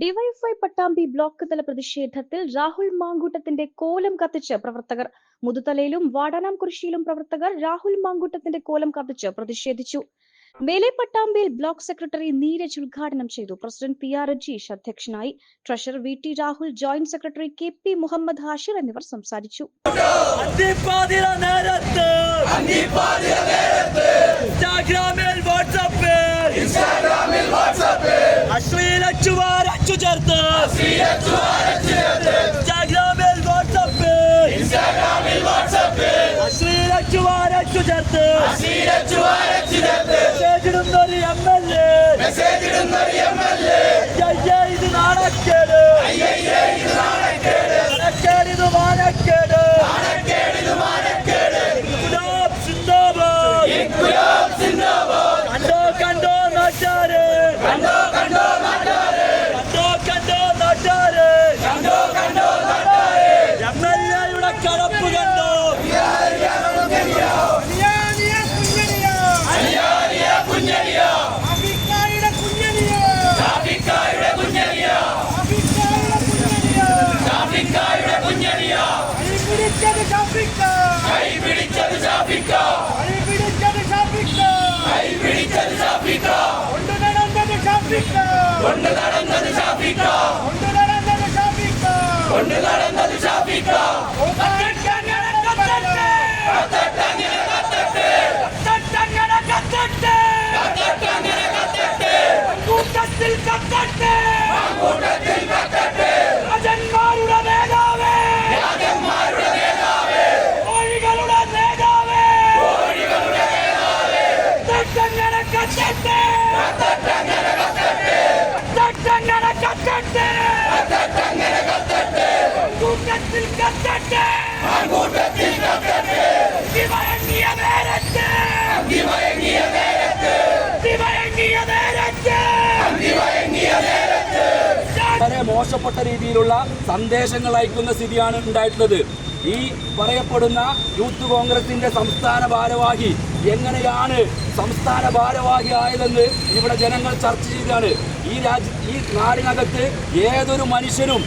DYFI Pattambi block തല പ്രതിഷേധത്തിൽ രാഹുൽ മാങ്കൂട്ടത്തിന്റെ കോലം കത്തിച്ച് പ്രവർത്തകർ. മുതുതലയിലും വാടാനാംകുറിശ്ശിയിലും പ്രവർത്തകർ രാഹുൽ മാങ്കൂട്ടത്തിന്റെ കോലം കത്തിച്ച് പ്രതിഷേധിച്ചു. മേലെ പട്ടാമ്പിയിൽ ബ്ലോക്ക് സെക്രട്ടറി നീരജ് ഉദ്ഘാടനം ചെയ്തു. പ്രസിഡന്റ് പി ആർ രജീഷ് അധ്യക്ഷനായി treasurer V T Rahul joint secretary K P Muhammad Hashir എന്നിവർ സംസാരിച്ചു. Piacuare ஷாபிக்கா கை பிடிச்சது ஷாபிக்கா கை பிடிச்சது ஷாபிக்கா கை பிடிச்சது ஷாபிக்கா ஒன்று நடந்தது ஷாபிக்கா ஒன்று நடந்தது ஷாபிக்கா ஒன்று நடந்தது ஷாபிக்கா ஒன்று நடந்தது ஷாபிக்கா கூட்டத்தில் கத்தட்டு கூட்டத்தில் கத்தட்டு. കത്തട്ടെ. കത്തട്ടെ. കത്തട്ടെ വളരെ മോശപ്പെട്ട രീതിയിലുള്ള സന്ദേശങ്ങൾ അയക്കുന്ന സ്ഥിതിയാണ് ഉണ്ടായിട്ടുള്ളത്. ഈ പറയപ്പെടുന്ന യൂത്ത് കോൺഗ്രസിന്റെ സംസ്ഥാന ഭാരവാഹി എങ്ങനെയാണ് സംസ്ഥാന ഭാരവാഹി ആയതെന്ന് ഇവിടെ ജനങ്ങൾ ചർച്ച ചെയ്താണ്. ഈ രാജ്യ ഈ നാടിനകത്ത് ഏതൊരു മനുഷ്യനും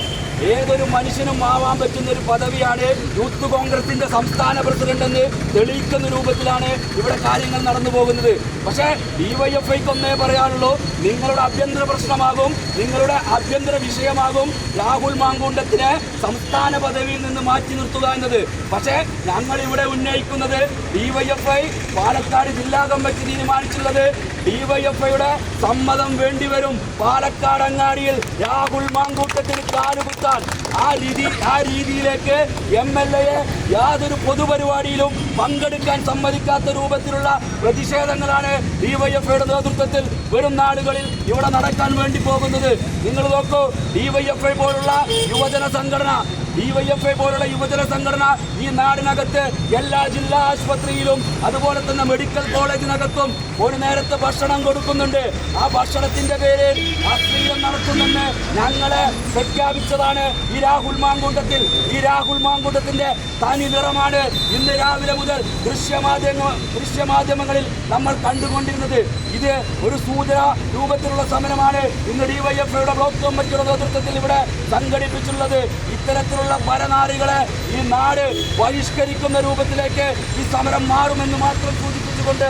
ഏതൊരു മനുഷ്യനും ആവാൻ പറ്റുന്ന ഒരു പദവിയാണ് യൂത്ത് കോൺഗ്രസിന്റെ സംസ്ഥാന പ്രസിഡന്റ് എന്ന് തെളിയിക്കുന്ന രൂപത്തിലാണ് ഇവിടെ കാര്യങ്ങൾ നടന്നു പോകുന്നത്. പക്ഷേ ഡിവൈഎഫ്ഐക്ക് ഒന്നേ പറയാനുള്ളൂ നിങ്ങളുടെ ആഭ്യന്തര പ്രശ്നമാകും നിങ്ങളുടെ ആഭ്യന്തര വിഷയമാകും രാഹുൽ മാങ്കൂണ്ടത്തിനെ സംസ്ഥാന പദവിയിൽ നിന്ന് മാറ്റി നിർത്തുക എന്നത്. പക്ഷേ ഞങ്ങൾ ഇവിടെ ഉന്നയിക്കുന്നത് ഡിവൈഎഫ്ഐ പാലക്കാട് ജില്ലാ കമ്മിറ്റി തീരുമാനിച്ചുള്ളത് ഡിവൈഎഫ്ഐയുടെ സമ്മതം വേണ്ടിവരും പാലക്കാട് അങ്ങാടിയിൽ രാഹുൽ മാങ്കൂട്ടത്തിന് കാലുകുത്താൻ ആ രീതി ആ രീതിയിലേക്ക് എം എൽ എയെ യാതൊരു പൊതുപരിപാടിയിലും പങ്കെടുക്കാൻ സമ്മതിക്കാത്ത രൂപത്തിലുള്ള പ്രതിഷേധങ്ങളാണ് ഡിവൈഎഫ്ഐയുടെ നേതൃത്വത്തിൽ വരും നാടുകളിൽ ഇവിടെ നടക്കാൻ വേണ്ടി പോകുന്നത്. നിങ്ങൾ നോക്കൂ ഡിവൈഎഫ്ഐ പോലുള്ള യുവജന സംഘടന ഡിവൈഎഫ്ഐ പോലുള്ള യുവജന സംഘടന ഈ നാടിനകത്ത് എല്ലാ ജില്ലാ ആശുപത്രിയിലും അതുപോലെ തന്നെ മെഡിക്കൽ കോളേജിനകത്തും ഒരു നേരത്തെ ഭക്ഷണം കൊടുക്കുന്നുണ്ട്. ആ ഭക്ഷണത്തിന്റെ പേരിൽ അശ്ലീലം നടത്തുമെന്ന് ഞങ്ങളെ പ്രഖ്യാപിച്ചതാണ് ഈ രാഹുൽ മാങ്കൂട്ടത്തിൽ. ഈ രാഹുൽ മാങ്കൂട്ടത്തിന്റെ തനി നിറമാണ് ഇന്ന് രാവിലെ മുതൽ ദൃശ്യമാധ്യമ ദൃശ്യമാധ്യമങ്ങളിൽ നമ്മൾ കണ്ടുകൊണ്ടിരുന്നത്. ഇത് ഒരു സൂചന രൂപത്തിലുള്ള സമരമാണ്. ഇന്ന് ഡിവൈഎഫ്ഐയുടെ ബ്ലോക്ക് കമ്മിറ്റിയുടെ നേതൃത്വത്തിൽ ഇവിടെ സംഘടിപ്പിച്ചിട്ടുള്ളത്. ഇത്തരത്തിലുള്ള പരനാരികളെ ഈ നാട് ബഹിഷ്കരിക്കുന്ന രൂപത്തിലേക്ക് ഈ സമരം മാറുമെന്ന് മാത്രം സൂചിപ്പിച്ചുകൊണ്ട്